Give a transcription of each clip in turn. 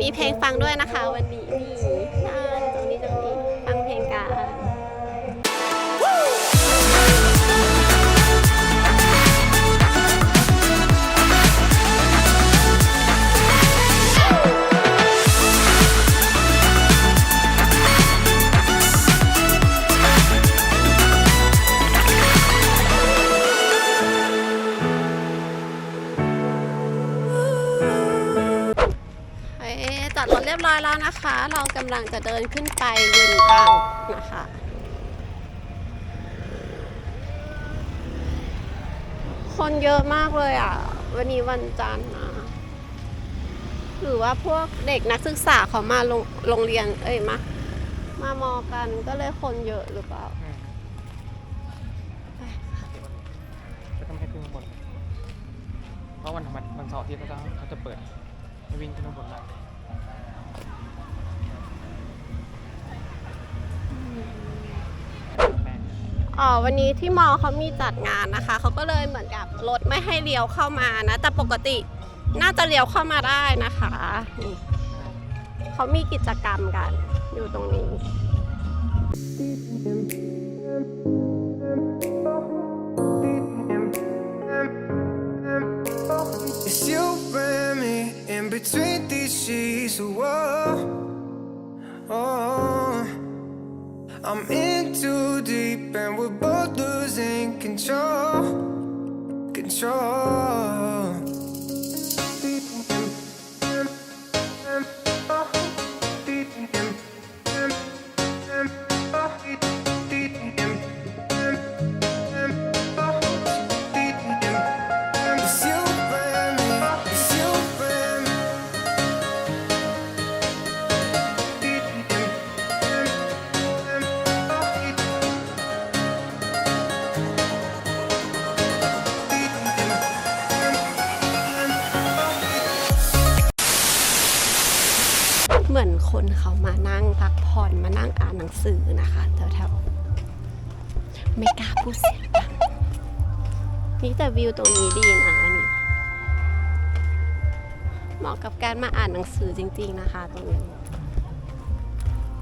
มีเพลงฟังด้วยนะคะวันนี้ เรียบร้อยแล้วนะคะ เรากำลังจะเดินขึ้นไปริมทางนะคะคนเยอะมากเลยอะ วันนี้วันจันทร์นะหรือว่าพวกเด็กนักศึกษาเขามาโรงโรงเรียน เอ้ยมามามอกันก็เลยคนเยอะหรือเปล่าก็ต้องให้ขึ้นข้างบน เพราะวันธรรมดาวันเสาร์อาที่เขาจะเขาจะเปิดให้วิ่งขึ้นข้างบนได้ อ๋อวันนี้ที่มอเขามีจัดงานนะคะ เขาก็เลยเหมือนกับรถไม่ให้เลี้ยวเข้ามานะ แต่ปกติน่าจะเลี้ยวเข้ามาได้นะคะเขามีกิจกรรมกันอยู่ตรงนี้ It's you and me in between these sheets. Whoa, oh, I'm in too deep and we're both losing control, control. คนเขามานั่งพักผ่อนมานั่งอ่านหนังสือนะคะแถวๆไม่กล้าพูดเสียงดังนี่แต่วิวตรงนี้ดีนะนี่เหมาะกับการมาอ่านหนังสือจริง ๆ นะคะ ตรงนี้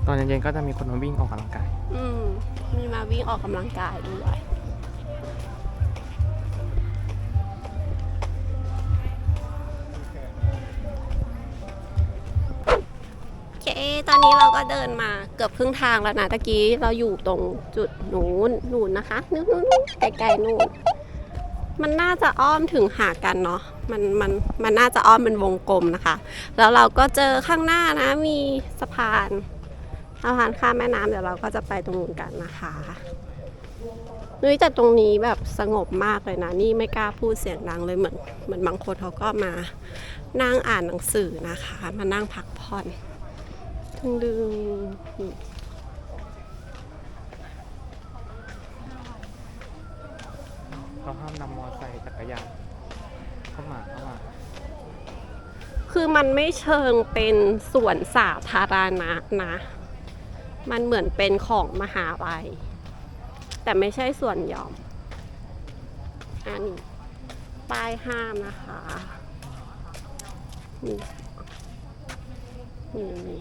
ตอนเย็นๆก็จะมีคนมาวิ่งออกกำลังกาย อืมมีมาวิ่งออกกำลังกายด้วย เค ตอนนี้เราก็เดินมาเกือบครึ่งทางแล้วนะตะกี้เราอยู่ตรงจุดนู้นนู่นนะคะนู้นไกลๆนู่น มันน่าจะอ้อมถึงหากันเนาะ มันมันมันน่าจะอ้อมเป็นวงกลมนะคะ แล้วเราก็เจอข้างหน้านะมีสะพานสะพานข้ามแม่น้ำเดี๋ยวเราก็จะไปตรงนู้นกันนะคะนุ้ยแต่ตรงนี้แบบสงบมากเลยนะ นี่ไม่กล้าพูดเสียงดังเลยเหมือนเหมือนบางคนเขาก็มานั่งอ่านหนังสือนะคะ มานั่งพักผ่อน ดึงดึงเขาห้ามนำมอเตอร์ไซค์จักรยานเข้ามาเข้ามาคือมันไม่เชิงเป็นสวนสาธารณะนะ มันเหมือนเป็นของมหาลัย แต่ไม่ใช่ส่วนหย่อม อันนี้ป้ายห้ามนะคะ นี่ นี่นี่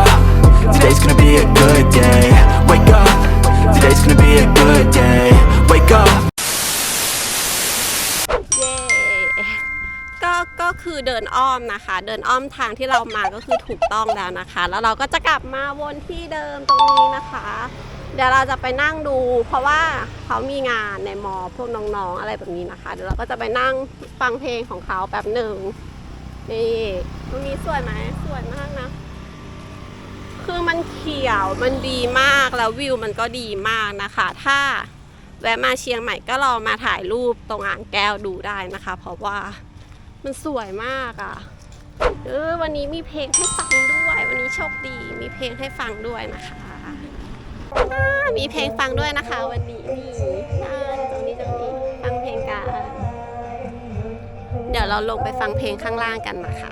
คือเดินอ้อมนะคะ เดินอ้อมทางที่เรามาก็คือถูกต้องแล้วนะคะ แล้วเราก็จะกลับมาวนที่เดิมตรงนี้นะคะ เดี๋ยวเราจะไปนั่งดู เพราะว่าเขามีงานในมอพวกน้องๆอะไรแบบนี้นะคะ เดี๋ยวเราก็จะไปนั่งฟังเพลงของเขาแบบหนึ่งนี่ตรงนี้สวยไหมสวยมากนะคือมันเขียวมันดีมากแล้ววิวมันก็ดีมากนะคะ ถ้าแวะมาเชียงใหม่ก็ลองมาถ่ายรูปตรงอ่างแก้วดูได้นะคะ เพราะว่า มันสวยมากอะ่ะเออวันนี้มีเพลงให้ฟังด้วย วันนี้โชคดี มีเพลงให้ฟังด้วยนะคะมีเพลงฟังด้วยนะคะ วันนี้นี่ตรงนี้ตรงนี้ฟังเพลงกัน เดี๋ยวเราลงไปฟังเพลงข้างล่างกันนะคะ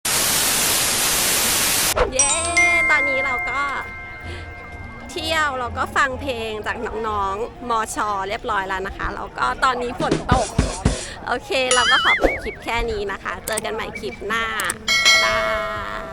ที่ยวเราก็ฟังเพลงจากน้องๆมอชอเรียบร้อยแล้วนะคะแล้วก็ตอนนี้ฝนตก โอเคเราก็ขอปิดคลิปแค่นี้นะคะ เจอกันใหม่คลิปหน้าบ๊ายบาย